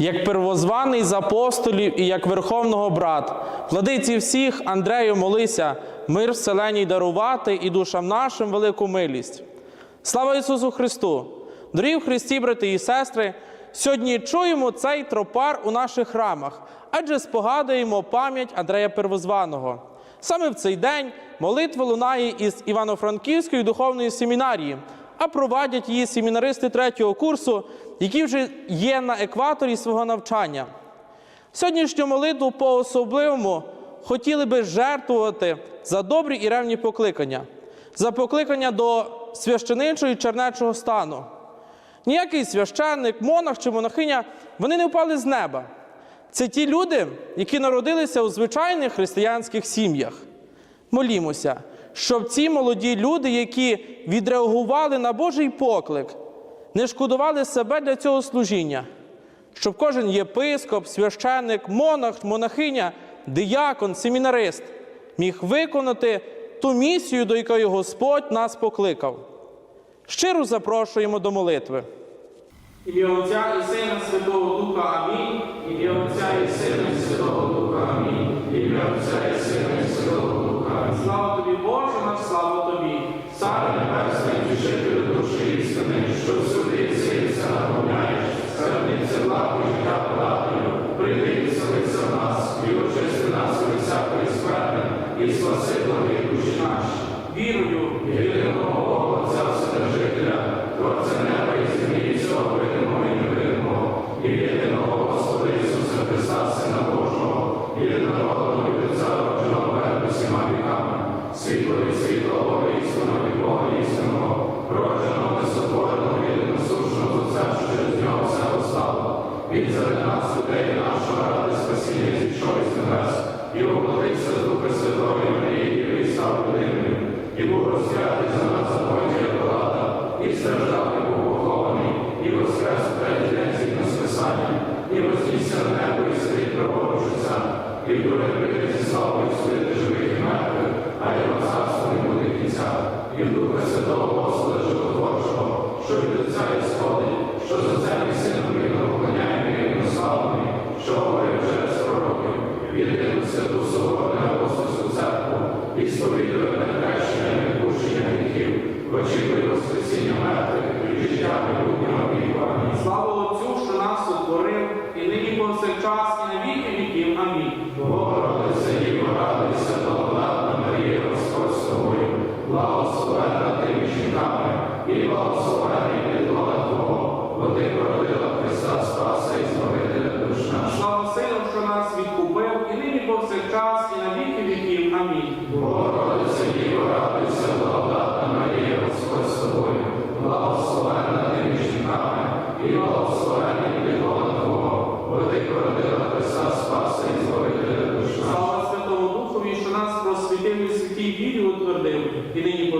як первозваний з апостолів і як верховного брат, владиці всіх, Андрею, молися, мир вселеній дарувати і душам нашим велику милість. Слава Ісусу Христу! Дорогі в Христі, брати і сестри, сьогодні чуємо цей тропар у наших храмах, адже спогадуємо пам'ять Андрея Первозваного. Саме в цей день молитва лунає із Івано-Франківської духовної семінарії, а провадять її семінаристи третього курсу, які вже є на екваторі свого навчання. Сьогоднішню молитву по-особливому хотіли би жертвувати за добрі і ревні покликання, за покликання до священичого і чернечого стану. Ніякий священник, монах чи монахиня вони не впали з неба. Це ті люди, які народилися у звичайних християнських сім'ях. Молімося, щоб ці молоді люди, які відреагували на Божий поклик, не шкодували себе для цього служіння, щоб кожен єпископ, священник, монах, монахиня, диякон, семінарист міг виконати ту місію, до якої Господь нас покликав. Щиро запрошуємо до молитви. Ім'я Отця і Сина Святого Духа Амінь. Ім'я Отця і Сина Святого Духа Амінь. Ім'я Отця і Сина Amen.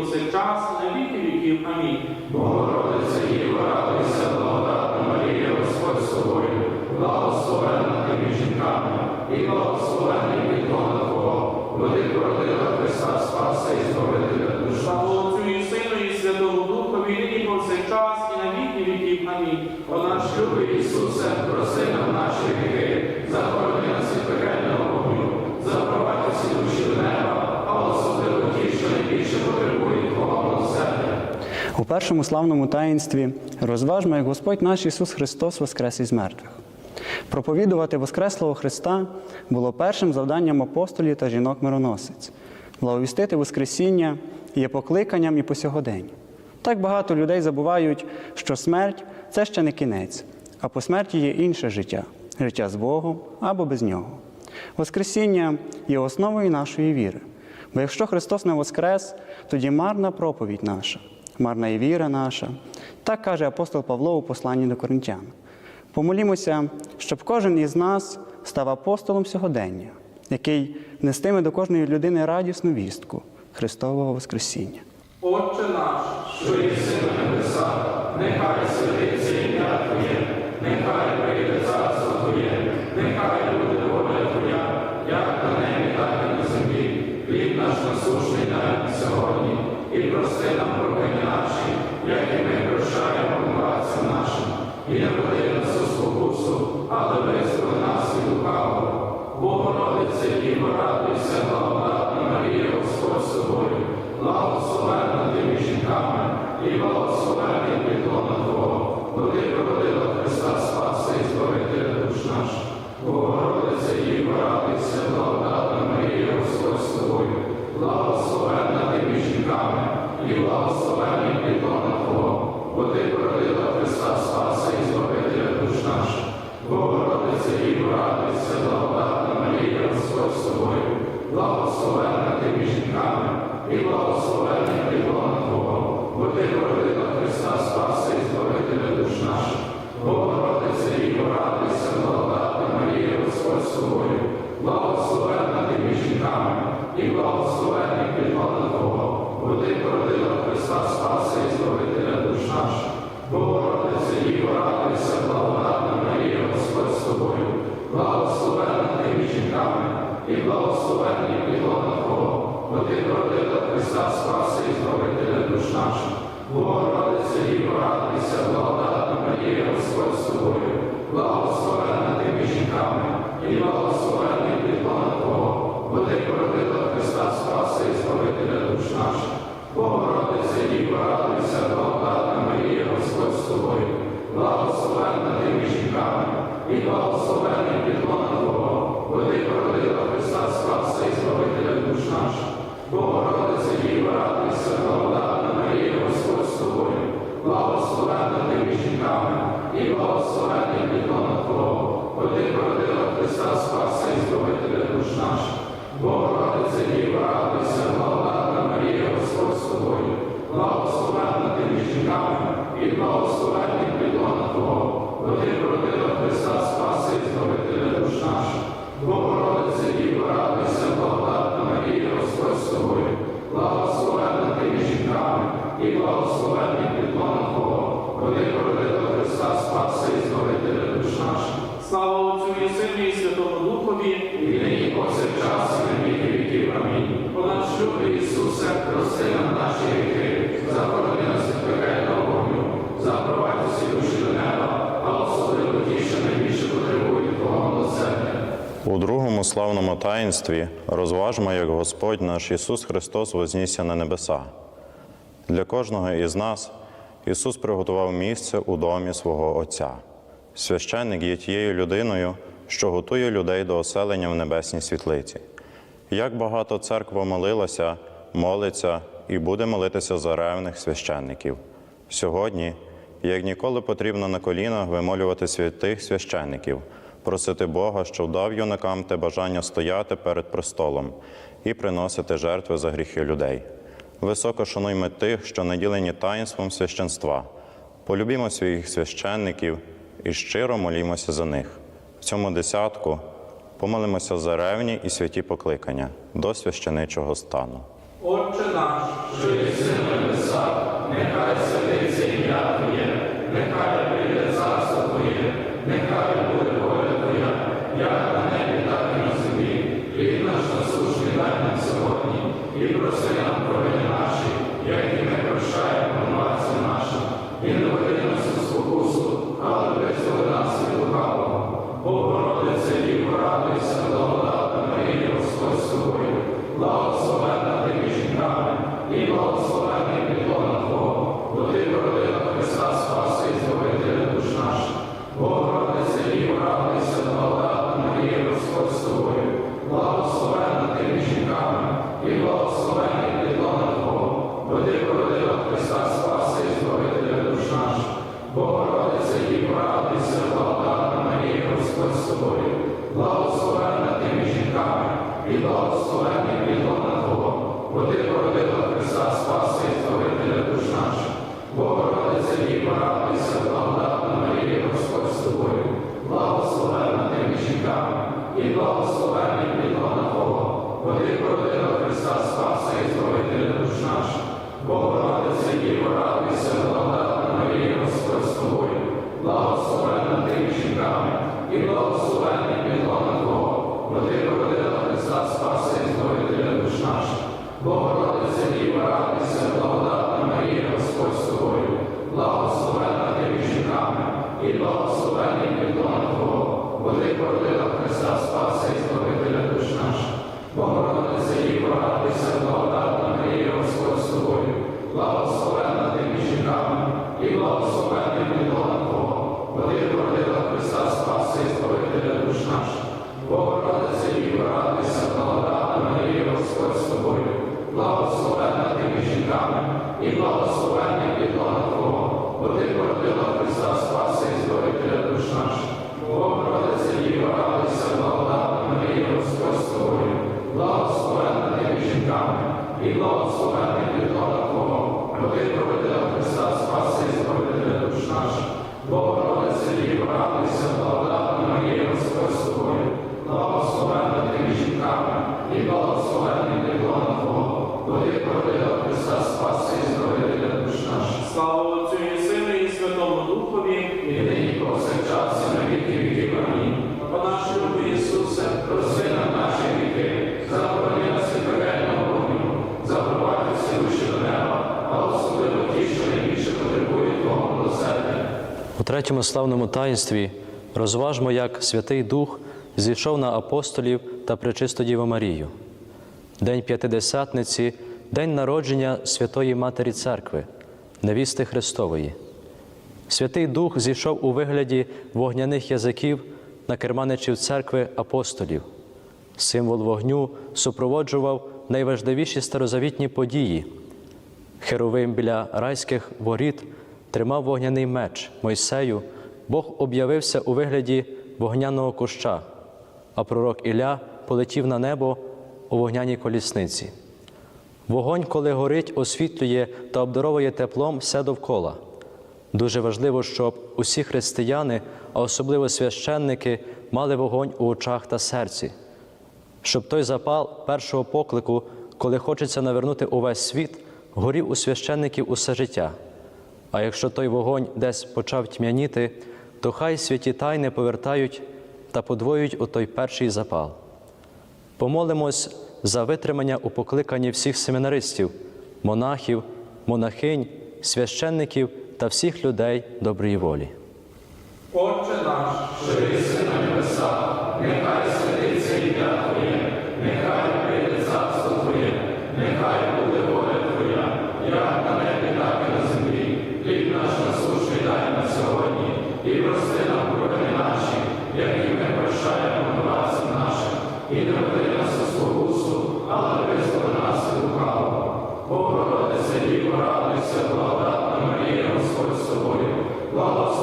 Повсякчас, на віки віків. Амінь. Богородице, Діво, радуйся, благодатна Марія, Господь з тобою, благословенна ти між жінками, і благословений підлога Твого, бо ти породила Христа Спаса і Збавителя душ Слава. Отцю і Сину, і Святому Духові, і повсякчас, і на віки віків. Амінь. О наш любий Ісусе, проси нам наші гріхи, захорони нас від пекельного вогню, запровадь усі душі до неба, а особливо ті, що найбільше потребують Твого милосердя. У першому славному таїнстві розважмо, як Господь наш Ісус Христос воскрес із мертвих. Проповідувати Воскреслого Христа було першим завданням апостолів та жінок-мироносиць. Благовістити Воскресіння є покликанням і по сьогодень. Так багато людей забувають, що смерть це ще не кінець, а по смерті є інше життя життя з Богом або без нього. Воскресіння є основою нашої віри. Бо якщо Христос не воскрес, тоді марна проповідь наша, марна і віра наша. Так каже апостол Павло у посланні до Коринтян. Помолімося, щоб кожен із нас став апостолом сьогодення, який нестиме до кожної людини радісну вістку Христового Воскресіння. Отче наш, що єси на небесах, нехай святиться і благословений підвали Бога, велика родина Христа Спаси і Збавителя душ наш, Богородице Діво, радуйся, благодатна Марія, Господь з тобою, благословена тими жінками, і благословений підвали Бога, велика родина Христа Спаси і Збавителя душ наш, Богородице Діво, радуйся, благодатна Марія, Господь з тобою, благословена тими жінками, і благословена і порадуйся, благодатна Марія, Господь з тобою, благословенна ти між жінками, і благословенний підлона Твого, бо ти породила Христа Спаса і Збавителя душ наш, Богородиця Діва, радуйся, благодатна Марія, Господь з тобою, благословенна ти між жінками, і благословенний підлона Твого, бо ти породила Христа Спаса і Збавителя душ наш, Богородиця Діва, радуйся, благодатна Марія, Господь з тобою, благословенна ти між жінками і благословенний придона Твого, бо ти родила Христа Спаси і Збавителя душ наших. І порадуйся, благодатна Марія, Господь з тобою, благословенна ти між і благословенний придона Твого, бо Христа Спаси і Збавителя душ наших. Слава Отцю і Сину і Святому Духові, і нині повсякчас, і на віки віків. Амінь. Понад шлюби Ісусе, прости нам наші гріхи, заборони нас від пекельного вогню, запровадь усі душі до неба, а особливо ті, що найбільше потребують Твого милосердя. У другому славному таїнстві розважмо, як Господь наш Ісус Христос вознісся на небеса. Для кожного із нас Ісус приготував місце у домі свого Отця. Священник є тією людиною, що готує людей до оселення в небесній світлиці. Як багато церква молилася, молиться і буде молитися за ревних священників. Сьогодні, як ніколи, потрібно на колінах вимолювати святих священників, просити Бога, щоб дав юнакам те бажання стояти перед престолом і приносити жертви за гріхи людей. Високо шануймо тих, що наділені таїнством священства. Полюбімо своїх священників і щиро молімося за них. В цьому десятку помолимося за ревні і святі покликання до священичого стану. Отче наш, що єси жінками, і благословенний підлога Твого, бо третьому славному таїнстві розважмо, як Святий Дух зійшов на апостолів та пречисту Діву Марію. День П'ятидесятниці, день народження Святої Матері Церкви, невісти Христової. Святий Дух зійшов у вигляді вогняних язиків на керманичів церкви апостолів. Символ вогню супроводжував найважливіші старозавітні події. Херовим біля райських воріт тримав вогняний меч Мойсею, Бог об'явився у вигляді вогняного куща, а пророк Ілля полетів на небо у вогняній колісниці. Вогонь, коли горить, освітлює та обдаровує теплом все довкола. Дуже важливо, щоб усі християни, а особливо священники, мали вогонь у очах та серці, щоб той запал першого поклику, коли хочеться навернути увесь світ, горів у священників усе життя. А якщо той вогонь десь почав тьмяніти, то хай святі тайни повертають та подвоюють у той перший запал. Помолимось за витримання у покликанні всіх семінаристів, монахів, монахинь, священників та всіх людей доброї волі. Отче наш, що єси на небесах, нехай тобою,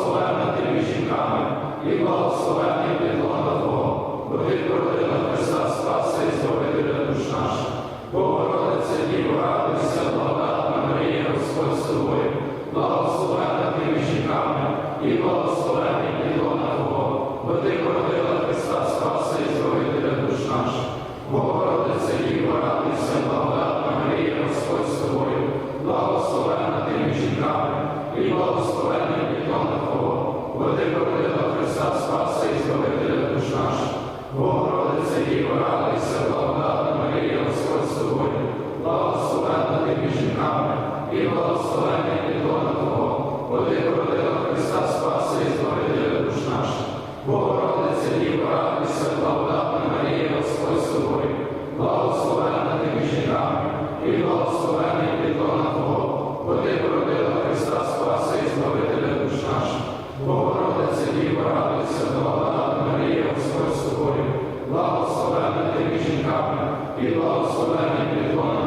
тобою, благословенна ти між жінками, і благословенний підлога Твого, бо ти породила Христа Спаси і Збавителя душ наших. Богородиця Діва, радуйся, благодатна Марія, Господь з тобою, благословенна тими жінками, і благословенний підлога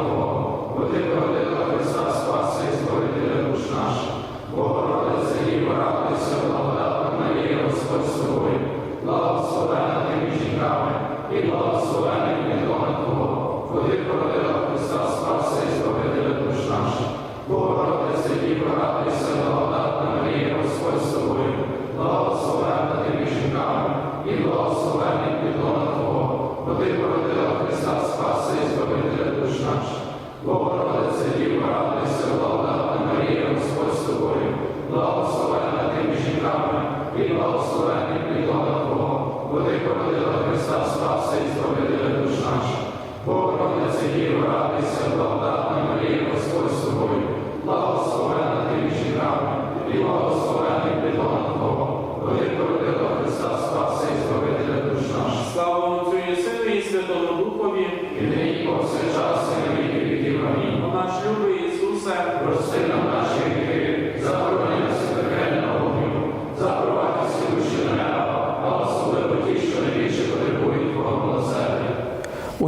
породила Христа Спаси і Збавителя душ наших. Богородице, Діво, радуйся, благодатна Марія, Господь з тобою, благословенна ти між жінками, і благословенний підлога Твого, бо ти породила Христа Спаси і Збавителя душ наших.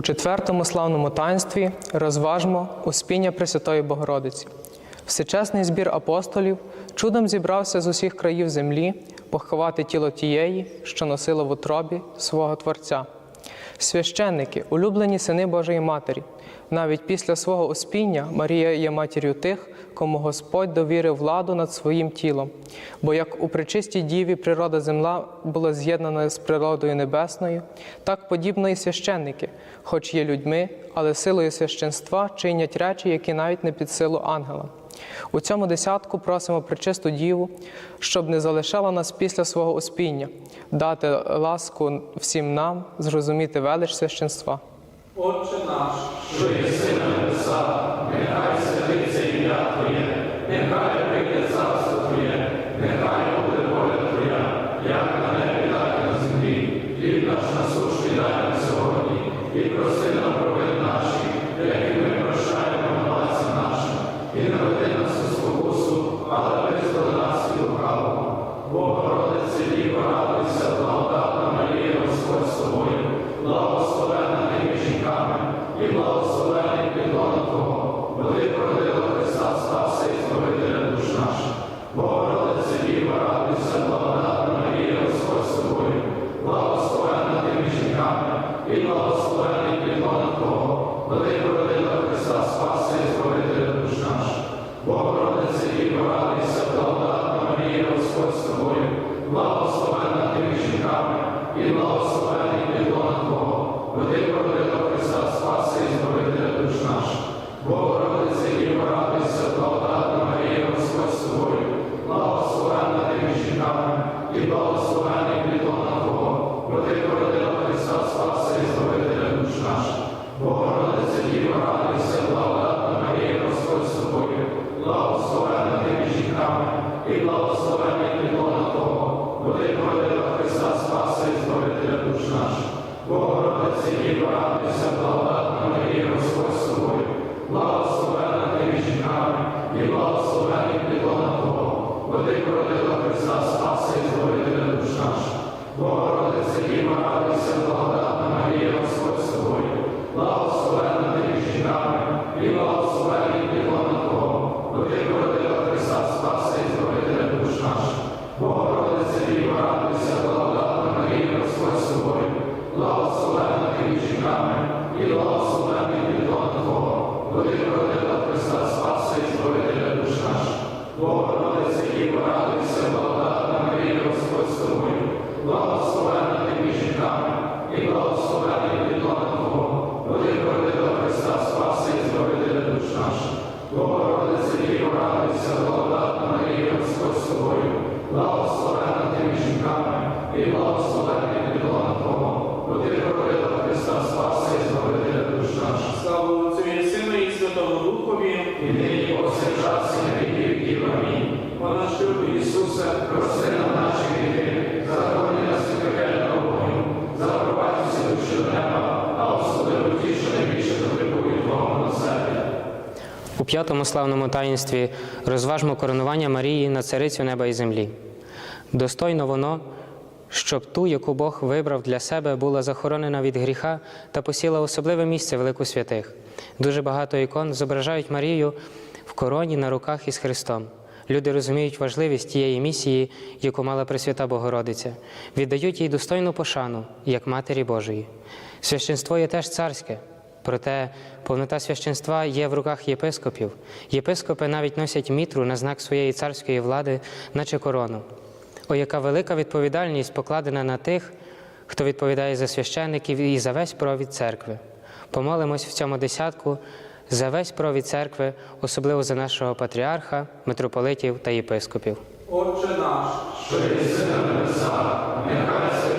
Четвертому славному таїнстві розважмо успіння Пресвятої Богородиці. Всечесний збір апостолів чудом зібрався з усіх країв землі поховати тіло тієї, що носила в утробі свого Творця. Священники, улюблені сини Божої Матері. Навіть після свого успіння Марія є матір'ю тих, кому Господь довірив владу над своїм тілом. Бо як у пречистій діві природа земла була з'єднана з природою небесною, так подібно і священники, хоч є людьми, але силою священства чинять речі, які навіть не під силу ангела. У цьому десятку просимо пречисту Діву, щоб не залишала нас після свого успіння, дати ласку всім нам зрозуміти велич священства. Отче наш, що єси на небесах, нехай святиться і благословений Бога, ти породила Христа Спаси і Збавителя душ наш. Богородице, Святому Духові, І нині повсякчас і на віки віків. Амінь. вона щоби Ісусе, Прости нам наші гріхи, захорони нас від пекельного вогню, запровадь усі душі неба, а особливо ті, що найбільше потребують Твого милосердя. У п'ятому славному таїнстві розважмо коронування Марії на царицю неба і землі. Достойно воно, щоб ту, яку Бог вибрав для себе, була захоронена від гріха та посіла особливе місце велику святих. Дуже багато ікон зображають Марію в короні на руках із Христом. Люди розуміють важливість тієї місії, яку мала Пресвята Богородиця, віддають їй достойну пошану, як Матері Божої. Священство є теж царське, Проте повнота священства є в руках єпископів. Єпископи навіть носять мітру на знак своєї царської влади, наче корону. О, яка велика відповідальність покладена на тих, хто відповідає за священників і за весь провід церкви. Помолимось в цьому десятку за весь провід церкви, особливо за нашого патріарха, митрополитів та єпископів. Отче наш, Що єси на небесах, нехай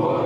наших.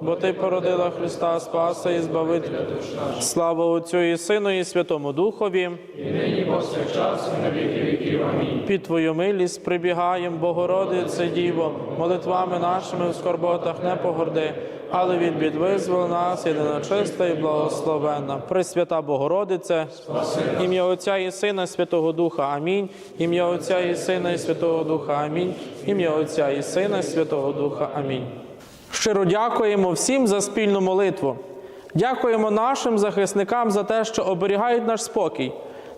бо Ти породила Христа Спаса і Збавителя. Слава Отцю і Сину, і Святому Духові. І нині повсякчас і на віки віків. Амінь. Під Твою милість прибігаєм, Богородице Діво, молитвами нашими в скорботах не погорди, але від бід визволи нас, єдина чиста і благословенна. Пресвята Богородице, ім'я Отця і Сина, Святого Духа. Амінь. Ім'я Отця і Сина, і Святого Духа. Амінь. Ім'я Отця і Сина, Святого Духа. Амінь. Щиро дякуємо всім за спільну молитву. Дякуємо нашим захисникам за те, що оберігають наш спокій.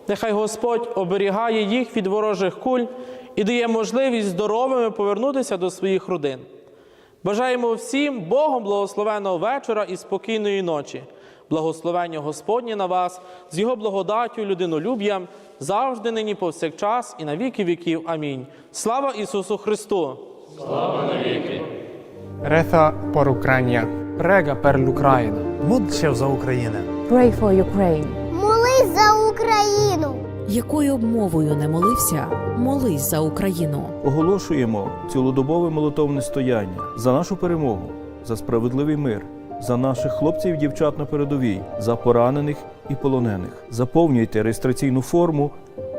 Нехай Господь оберігає їх від ворожих куль і дає можливість здоровими повернутися до своїх родин. Бажаємо всім Богом благословеного вечора і спокійної ночі. Благословення Господнє на вас з Його благодаттю, людинолюб'ям, завжди нині повсякчас і на віки віків. Амінь. Слава Ісусу Христу! Reza por Ucrania. Prega per l'Ucraina. Módl за Україну. Pray for Ukraine. Молись за Україну. Якою б мовою не молився, молись за Україну. Оголошуємо цілодобове молитовне стояння за нашу перемогу, за справедливий мир, за наших хлопців і дівчат на передовій, за поранених і полонених. Заповнюйте реєстраційну форму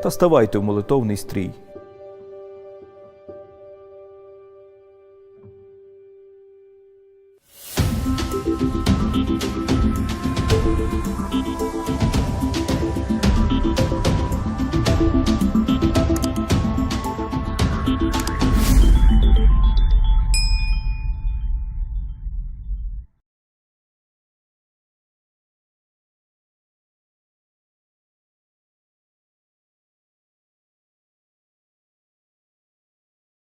та ставайте в молитовний стрій.